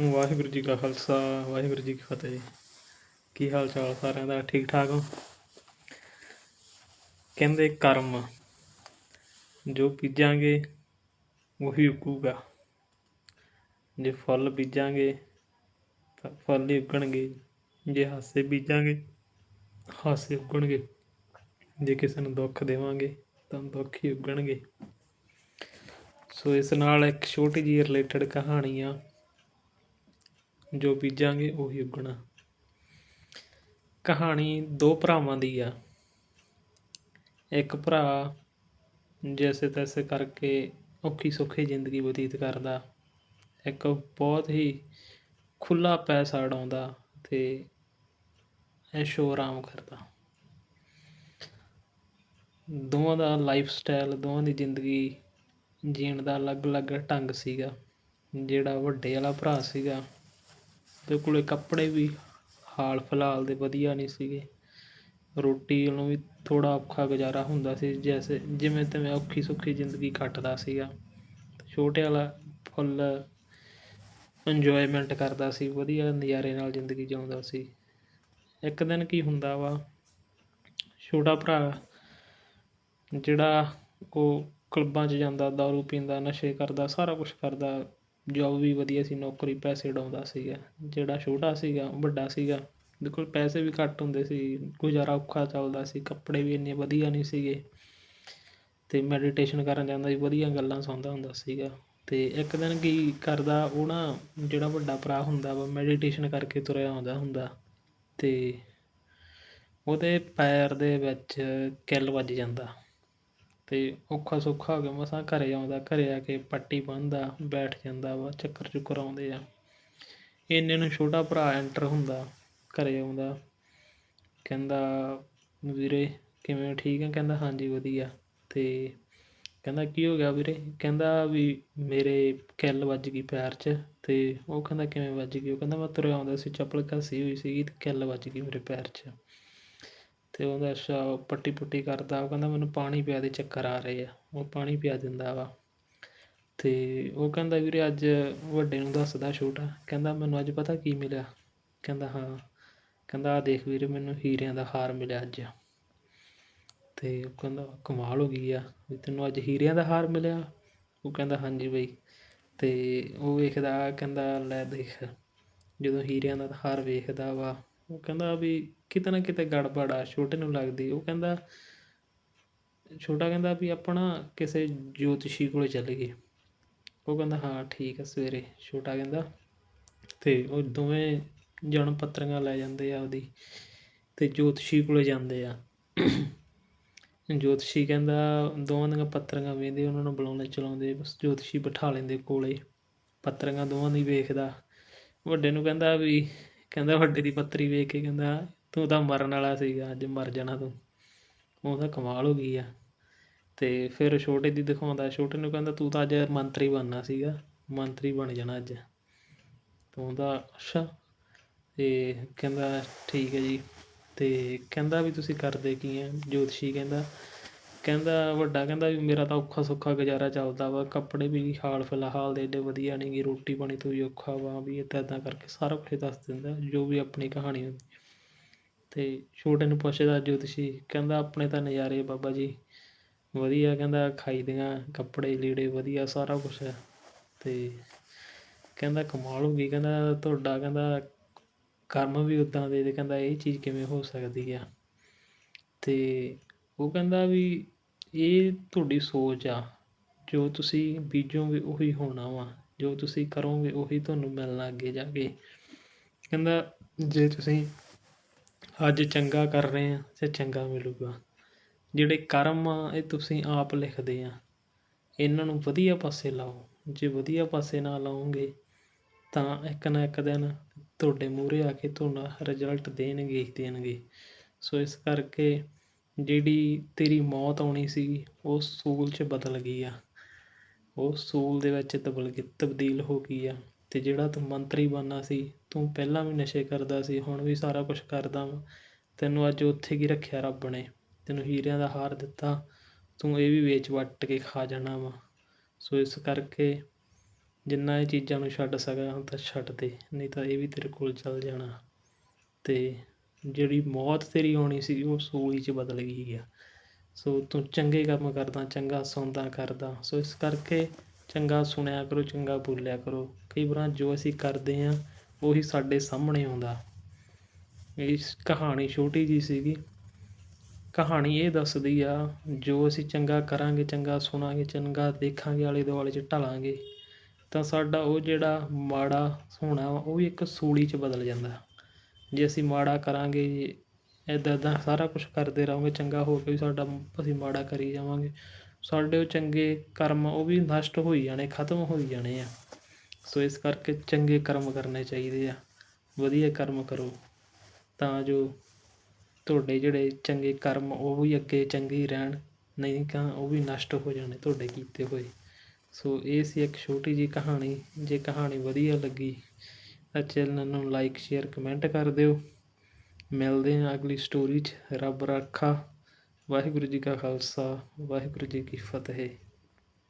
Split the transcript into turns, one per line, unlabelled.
ਵਾਹਿਗੁਰੂ ਜੀ ਕਾ ਖਾਲਸਾ, ਵਾਹਿਗੁਰੂ ਜੀ ਕੀ ਫਤਿਹ ਕੀ ਹਾਲ ਚਾਲ ਸਾਰਿਆਂ ਦਾ? ਠੀਕ ਠਾਕ ਹੋ? ਕਹਿੰਦੇ ਕਰਮ, ਜੋ ਬੀਜਾਂਗੇ ਉਹੀ ਉੱਗੂਗਾ। ਜੇ ਫਲ ਬੀਜਾਂਗੇ ਤਾਂ ਫਲ ਹੀ ਉੱਗਣਗੇ। ਜੇ ਹਾਸੇ ਬੀਜਾਂਗੇ, ਹਾਸੇ ਉੱਗਣਗੇ। ਜੇ ਕਿਸੇ ਨੂੰ ਦੁੱਖ ਦੇਵਾਂਗੇ ਤਾਂ ਦੁੱਖ ਹੀ ਉੱਗਣਗੇ। ਸੋ ਇਸ ਨਾਲ ਇੱਕ ਛੋਟੀ ਜਿਹੀ ਰਿਲੇਟਡ ਕਹਾਣੀ ਆ। ਜੋ ਬੀਜਾਂਗੇ ਉਹੀ ਉੱਗਣਾ। ਕਹਾਣੀ ਦੋ ਭਰਾਵਾਂ ਦੀ ਆ। ਇੱਕ ਭਰਾ ਜੈਸੇ ਤੈਸੇ ਕਰਕੇ ਔਖੀ ਸੌਖੀ ਜ਼ਿੰਦਗੀ ਬਤੀਤ ਕਰਦਾ। ਇੱਕ ਬਹੁਤ ਹੀ ਖੁੱਲਾ ਪੈਸਾ ਉਡਾਉਂਦਾ ਤੇ ਐਸ਼ੋ ਆਰਾਮ ਕਰਦਾ। ਦੋਵਾਂ ਦਾ ਲਾਈਫ ਸਟਾਈਲ ਦੋਵਾਂ ਦੀ ਜ਼ਿੰਦਗੀ ਜੀਣ ਦਾ ਅਲੱਗ-ਅਲੱਗ ਢੰਗ ਸੀਗਾ। ਜਿਹੜਾ ਵੱਡੇ ਵਾਲਾ ਭਰਾ ਸੀਗਾ ਉਹਦੇ ਕੋਲੇ ਕੱਪੜੇ ਵੀ ਹਾਲ ਫਿਲਹਾਲ ਦੇ ਵਧੀਆ ਨਹੀਂ ਸੀਗੇ। ਰੋਟੀ ਨੂੰ ਵੀ ਥੋੜ੍ਹਾ ਔਖਾ ਗੁਜ਼ਾਰਾ ਹੁੰਦਾ ਸੀ, ਜੈਸੇ ਜਿਵੇਂ ਤਿਵੇਂ ਔਖੀ ਸੌਖੀ ਜ਼ਿੰਦਗੀ ਕੱਟਦਾ ਸੀਗਾ। ਛੋਟੇ ਵਾਲਾ ਫੁੱਲ ਇੰਜੋਏਮੈਂਟ ਕਰਦਾ ਸੀ, ਵਧੀਆ ਨਜ਼ਾਰੇ ਨਾਲ ਜ਼ਿੰਦਗੀ ਜਿਉਂਦਾ ਸੀ। ਇੱਕ ਦਿਨ ਕੀ ਹੁੰਦਾ ਵਾ, ਛੋਟਾ ਭਰਾ ਜਿਹੜਾ ਉਹ ਕਲੱਬਾਂ 'ਚ ਜਾਂਦਾ, ਦਾਰੂ ਪੀਂਦਾ, ਨਸ਼ੇ ਕਰਦਾ, ਸਾਰਾ ਕੁਝ ਕਰਦਾ ਜੋਬ ਵੀ ਵਧੀਆ ਸੀ, ਨੌਕਰੀ ਪੈਸੇ ਉਡਾਉਂਦਾ ਸੀਗਾ, ਜਿਹੜਾ ਛੋਟਾ ਸੀਗਾ, ਵੱਡਾ ਸੀਗਾ ਉਹਦੇ ਕੋਲ ਪੈਸੇ ਵੀ ਘੱਟ ਹੁੰਦੇ ਸੀ, ਗੁਜ਼ਾਰਾ ਔਖਾ ਚੱਲਦਾ ਸੀ, ਕੱਪੜੇ ਵੀ ਇੰਨੇ ਵਧੀਆ ਨਹੀਂ ਸੀਗੇ ਅਤੇ ਮੈਡੀਟੇਸ਼ਨ ਕਰਨ ਜਾਂਦਾ ਸੀ, ਵਧੀਆ ਗੱਲਾਂ ਸੁਣਦਾ ਹੁੰਦਾ ਸੀਗਾ ਅਤੇ ਇੱਕ ਦਿਨ ਕੀ ਕਰਦਾ, ਉਹ ਨਾ ਜਿਹੜਾ ਵੱਡਾ ਭਰਾ ਹੁੰਦਾ ਵਾ ਮੈਡੀਟੇਸ਼ਨ ਕਰਕੇ ਤੁਰਿਆ ਆਉਂਦਾ ਹੁੰਦਾ ਅਤੇ ਉਹਦੇ ਪੈਰ ਦੇ ਵਿੱਚ ਕਿੱਲ ਵੱਜ ਜਾਂਦਾ। ਅਤੇ ਔਖਾ ਸੌਖਾ ਹੋ ਕੇ ਮਸਾਂ ਘਰ ਆਉਂਦਾ, ਘਰ ਆ ਕੇ ਪੱਟੀ ਬੰਨ੍ਹਦਾ, ਬੈਠ ਜਾਂਦਾ ਵਾ, ਚੱਕਰ ਚੁੱਕਰ ਆਉਂਦੇ ਆ। ਇੰਨੇ ਨੂੰ ਛੋਟਾ ਭਰਾ ਐਂਟਰ ਹੁੰਦਾ, ਘਰ ਆਉਂਦਾ। ਕਹਿੰਦਾ, ਵੀਰੇ, ਕਿਵੇਂ ਠੀਕ ਹੈ ਕਹਿੰਦਾ, ਹਾਂਜੀ, ਵਧੀਆ। ਅਤੇ ਕਹਿੰਦਾ, ਕੀ ਹੋ ਗਿਆ ਵੀਰੇ? ਕਹਿੰਦਾ, ਵੀ ਮੇਰੇ ਕਿੱਲ ਵੱਜ ਗਈ ਪੈਰ 'ਚ। ਅਤੇ ਉਹ ਕਹਿੰਦਾ, ਕਿਵੇਂ ਵੱਜ ਗਈ? ਉਹ ਕਹਿੰਦਾ, ਮੈਂ ਤੁਰਿਆ ਆਉਂਦਾ ਸੀ, ਚੱਪਲ ਘਸੀ ਹੋਈ ਸੀਗੀ ਅਤੇ ਕਿੱਲ ਵੱਜ ਗਈ ਮੇਰੇ ਪੈਰ 'ਚ। ਅਤੇ ਉਹਦਾ ਅੱਛਾ ਪੱਟੀ ਪੁੱਟੀ ਕਰਦਾ, ਉਹ ਕਹਿੰਦਾ ਮੈਨੂੰ ਪਾਣੀ ਪਿਆ ਦੇ ਚੱਕਰ ਆ ਰਹੇ ਆ, ਉਹ ਪਾਣੀ ਪਿਆ ਦਿੰਦਾ ਵਾ। ਅਤੇ ਉਹ ਕਹਿੰਦਾ ਵੀਰੇ ਅੱਜ ਵੱਡੇ ਨੂੰ ਦੱਸਦਾ ਛੋਟਾ ਕਹਿੰਦਾ ਮੈਨੂੰ ਅੱਜ ਪਤਾ ਕੀ ਮਿਲਿਆ? ਕਹਿੰਦਾ ਹਾਂ, ਕਹਿੰਦਾ ਆਹ ਦੇਖ ਵੀਰੇ ਮੈਨੂੰ ਹੀਰਿਆਂ ਦਾ ਹਾਰ ਮਿਲਿਆ ਅੱਜ। ਅਤੇ ਉਹ ਕਹਿੰਦਾ ਕਮਾਲ ਹੋ ਗਈ ਆ, ਵੀ ਤੈਨੂੰ ਅੱਜ ਹੀਰਿਆਂ ਦਾ ਹਾਰ ਮਿਲਿਆ? ਉਹ ਕਹਿੰਦਾ ਹਾਂਜੀ ਬਈ। ਅਤੇ ਉਹ ਵੇਖਦਾ, ਕਹਿੰਦਾ ਲੈ ਦੇਖ, ਜਦੋਂ ਹੀਰਿਆਂ ਦਾ ਹਾਰ ਵੇਖਦਾ ਵਾ ਉਹ ਕਹਿੰਦਾ ਵੀ ਕਿਤੇ ਨਾ ਕਿਤੇ ਗੜਬੜ ਆ, ਛੋਟੇ ਨੂੰ ਲੱਗਦੀ। ਉਹ ਕਹਿੰਦਾ, ਛੋਟਾ ਕਹਿੰਦਾ ਵੀ ਆਪਣਾ ਕਿਸੇ ਜੋਤਸ਼ੀ ਕੋਲੇ ਚੱਲ ਗਏ। ਉਹ ਕਹਿੰਦਾ, ਹਾਂ, ਠੀਕ ਆ, ਸਵੇਰੇ। ਛੋਟਾ ਕਹਿੰਦਾ, ਤੇ ਉਹ ਦੋਵੇਂ ਜਨਮ ਪੱਤਰੀਆਂ ਲੈ ਜਾਂਦੇ ਆ ਉਹਦੀ ਤੇ ਜੋਤਸ਼ੀ ਕੋਲੇ ਜਾਂਦੇ ਆ। ਜੋਤਸ਼ੀ ਕਹਿੰਦਾ, ਦੋਵਾਂ ਦੀਆਂ ਪੱਤਰੀਆਂ ਵੇਂਦੇ ਉਹਨਾਂ ਨੂੰ ਬੁਲਾਉਂਦੇ, ਚਲਾਉਂਦੇ, ਬਸ ਜੋਤਸ਼ੀ ਬਿਠਾ ਲੈਂਦੇ ਕੋਲੇ। ਪੱਤਰੀਆਂ ਦੋਵਾਂ ਦੀ ਵੇਖਦਾ। ਵੱਡੇ ਨੂੰ ਕਹਿੰਦਾ ਵੀ ਕਹਿੰਦਾ ਵੱਡੇ ਦੀ ਪੱਤਰੀ ਵੇਖ ਕੇ ਕਹਿੰਦਾ, ਤੂੰ ਤਾਂ ਮਰਨ ਵਾਲਾ ਸੀਗਾ, ਅੱਜ ਮਰ ਜਾਣਾ ਤੂੰ। ਉਹ ਤਾਂ ਕਮਾਲ ਹੋ ਗਈ ਆ। ਤੇ ਫਿਰ ਛੋਟੇ ਦੀ ਦਿਖਾਉਂਦਾ, ਛੋਟੇ ਨੂੰ ਕਹਿੰਦਾ, ਤੂੰ ਤਾਂ ਅੱਜ ਮੰਤਰੀ ਬਣਨਾ ਸੀਗਾ, ਮੰਤਰੀ ਬਣ ਜਾਣਾ ਅੱਜ। ਤੂੰ ਤਾਂ, ਅੱਛਾ। ਤੇ ਕਹਿੰਦਾ, ਠੀਕ ਹੈ ਜੀ। ਤੇ ਕਹਿੰਦਾ ਵੀ, ਤੁਸੀਂ ਕਰਦੇ ਕੀ ਆ? ਜੋਤਸ਼ੀ ਕਹਿੰਦਾ ਕਹਿੰਦਾ, ਵੱਡਾ ਕਹਿੰਦਾ ਵੀ ਮੇਰਾ ਤਾਂ ਔਖਾ ਸੌਖਾ ਗੁਜ਼ਾਰਾ ਚੱਲਦਾ ਵਾ, ਕੱਪੜੇ ਵੀ ਹਾਲ ਫਿਲਹਾਲ ਦੇ ਏਡੇ ਵਧੀਆ ਨਹੀਂ ਗੀ, ਰੋਟੀ ਪਾਣੀ ਤੋਂ ਵੀ ਔਖਾ ਵਾ ਵੀ ਇੱਦਾਂ ਇੱਦਾਂ ਕਰਕੇ ਸਾਰਾ ਕੁਛ ਦੱਸ ਦਿੰਦਾ, ਜੋ ਵੀ ਆਪਣੀ ਕਹਾਣੀ ਹੁੰਦੀ ਅਤੇ ਛੋਟੇ ਨੂੰ ਪੁੱਛਦਾ ਜੋਤਸ਼ੀ ਕਹਿੰਦਾ, ਆਪਣੇ ਤਾਂ ਨਜ਼ਾਰੇ ਬਾਬਾ ਜੀ, ਵਧੀਆ ਕਹਿੰਦਾ, ਖਾਈ ਦੀਆਂ ਕੱਪੜੇ, ਲੀੜੇ ਵਧੀਆ, ਸਾਰਾ ਕੁਛ ਹੈ ਤੇ ਕਹਿੰਦਾ, ਕਮਾਲ ਹੋ ਗਈ, ਕਹਿੰਦਾ, ਤੁਹਾਡਾ ਕਹਿੰਦਾ ਕਰਮ ਵੀ ਉੱਦਾਂ ਦੇ, ਤੇ ਕਹਿੰਦਾ ਇਹ ਚੀਜ਼ ਕਿਵੇਂ ਹੋ ਸਕਦੀ ਆ? ਅਤੇ ਉਹ ਕਹਿੰਦਾ ਵੀ ਇਹ ਤੁਹਾਡੀ ਸੋਚ ਆ, ਜੋ ਤੁਸੀਂ ਬੀਜੋਗੇ ਉਹੀ ਹੋਣਾ ਵਾ, ਜੋ ਤੁਸੀਂ ਕਰੋਗੇ ਉਹੀ ਤੁਹਾਨੂੰ ਮਿਲਣਾ ਅੱਗੇ ਜਾ ਕੇ। ਕਹਿੰਦਾ, ਜੇ ਤੁਸੀਂ ਅੱਜ ਚੰਗਾ ਕਰ ਰਹੇ ਆ, ਤਾਂ ਚੰਗਾ ਮਿਲੂਗਾ। ਜਿਹੜੇ ਕਰਮ ਆ, ਇਹ ਤੁਸੀਂ ਆਪ ਲਿਖਦੇ ਆ। ਇਹਨਾਂ ਨੂੰ ਵਧੀਆ ਪਾਸੇ ਲਾਓ। ਜੇ ਵਧੀਆ ਪਾਸੇ ਨਾ ਲਾਓਗੇ, ਤਾਂ ਇੱਕ ਨਾ ਇੱਕ ਦਿਨ ਤੁਹਾਡੇ ਮੂਹਰੇ ਆ ਕੇ ਤੁਹਾਡਾ ਰਿਜ਼ਲਟ ਦੇਣਗੇ ਹੀ ਦੇਣਗੇ। ਸੋ ਇਸ ਕਰਕੇ ਜਿਹੜੀ ਤੇਰੀ ਮੌਤ ਆਉਣੀ ਸੀ, ਉਹ ਸੂਲ 'ਚ ਬਦਲ ਗਈ ਆ। ਉਹ ਸੂਲ ਦੇ ਵਿੱਚ ਤਬਲ ਤਬਦੀਲ ਹੋ ਗਈ ਆ। ਅਤੇ ਜਿਹੜਾ ਤੂੰ ਮੰਤਰੀ ਬਣਨਾ ਸੀ, ਤੂੰ ਪਹਿਲਾਂ ਵੀ ਨਸ਼ੇ ਕਰਦਾ ਸੀ, ਹੁਣ ਵੀ ਸਾਰਾ ਕੁਛ ਕਰਦਾ ਵਾ। ਤੈਨੂੰ ਅੱਜ ਉੱਥੇ ਕੀ ਰੱਖਿਆ ਰੱਬ ਨੇ? ਤੈਨੂੰ ਹੀਰਿਆਂ ਦਾ ਹਾਰ ਦਿੱਤਾ, ਤੂੰ ਇਹ ਵੀ ਵੇਚ ਵੱਟ ਕੇ ਖਾ ਜਾਣਾ ਵਾ। ਸੋ ਇਸ ਕਰਕੇ ਜਿੰਨਾ ਇਹ ਚੀਜ਼ਾਂ ਨੂੰ ਛੱਡ ਸਕਾਂ, ਤਾਂ ਛੱਡ ਦੇ, ਨਹੀਂ ਤਾਂ ਇਹ ਵੀ ਤੇਰੇ ਕੋਲ ਚੱਲ ਜਾਣਾ। ਅਤੇ ਜਿਹੜੀ ਮੌਤ ਤੇਰੀ ਆਉਣੀ ਸੀ, ਉਹ ਸੂਲੀ 'ਚ ਬਦਲ ਗਈ ਆ। ਸੋ ਤੂੰ ਚੰਗੇ ਕੰਮ ਕਰਦਾ, ਚੰਗਾ ਸੁਣਦਾ ਕਰਦਾ। ਸੋ ਇਸ ਕਰਕੇ ਚੰਗਾ ਸੁਣਿਆ ਕਰੋ, ਚੰਗਾ ਬੋਲਿਆ ਕਰੋ। ਕਈ ਵਾਰ ਜੋ ਅਸੀਂ ਕਰਦੇ ਹਾਂ, ਉਹੀ ਸਾਡੇ ਸਾਹਮਣੇ ਆਉਂਦਾ। ਇਸ ਕਹਾਣੀ ਛੋਟੀ ਜੀ ਸੀਗੀ। ਕਹਾਣੀ ਇਹ ਦੱਸਦੀ ਆ, ਜੋ ਅਸੀਂ ਚੰਗਾ ਕਰਾਂਗੇ, ਚੰਗਾ ਸੁਣਾਂਗੇ, ਚੰਗਾ ਦੇਖਾਂਗੇ, ਆਲੇ ਦੁਆਲੇ 'ਚ ਢਲਾਂਗੇ, ਤਾਂ ਸਾਡਾ ਉਹ ਜਿਹੜਾ ਮਾੜਾ ਹੋਣਾ ਵਾ, ਉਹ ਵੀ ਇੱਕ ਸੂਲੀ 'ਚ ਬਦਲ ਜਾਂਦਾ। ਜੇ ਅਸੀਂ ਮਾੜਾ ਕਰਾਂਗੇ ਇੱਦਾਂ ਇੱਦਾਂ ਸਾਰਾ ਕੁਛ ਕਰਦੇ ਰਹਾਂਗੇ, ਚੰਗਾ ਹੋ ਕੇ ਵੀ ਸਾਡਾ ਅਸੀਂ ਮਾੜਾ ਕਰੀ ਜਾਵਾਂਗੇ। ਸਾਡੇ ਉਹ ਚੰਗੇ ਕਰਮ ਉਹ ਵੀ ਨਸ਼ਟ ਹੋਈ ਜਾਣੇ, ਖਤਮ ਹੋਈ ਜਾਣੇ ਆ। ਸੋ ਇਸ ਕਰਕੇ ਚੰਗੇ ਕਰਮ ਕਰਨੇ ਚਾਹੀਦੇ ਆ। ਵਧੀਆ ਕਰਮ ਕਰੋ। ਤਾਂ ਜੋ ਤੁਹਾਡੇ ਜਿਹੜੇ ਚੰਗੇ ਕਰਮ ਉਹ ਵੀ ਅੱਗੇ ਚੰਗੇ ਹੀ ਰਹਿਣ, ਨਹੀਂ ਤਾਂ ਉਹ ਵੀ ਨਸ਼ਟ ਹੋ ਜਾਣੇ ਤੁਹਾਡੇ ਕੀਤੇ ਹੋਏ। ਸੋ ਇਹ ਸੀ ਇੱਕ ਛੋਟੀ ਜੀ ਕਹਾਣੀ। ਜੇ ਕਹਾਣੀ ਵਧੀਆ ਲੱਗੀ ਤਾਂ ਚੈਨਲ ਨੂੰ ਲਾਈਕ ਸ਼ੇਅਰ ਕਮੈਂਟ ਕਰ ਦਿਓ। ਮਿਲਦੇ ਹਾਂ ਅਗਲੀ ਸਟੋਰੀ 'ਚ। ਰੱਬ ਰਾਖਾ। ਵਾਹਿਗੁਰੂ ਜੀ ਕਾ ਖਾਲਸਾ। ਵਾਹਿਗੁਰੂ ਜੀ ਕੀ ਫਤਿਹ।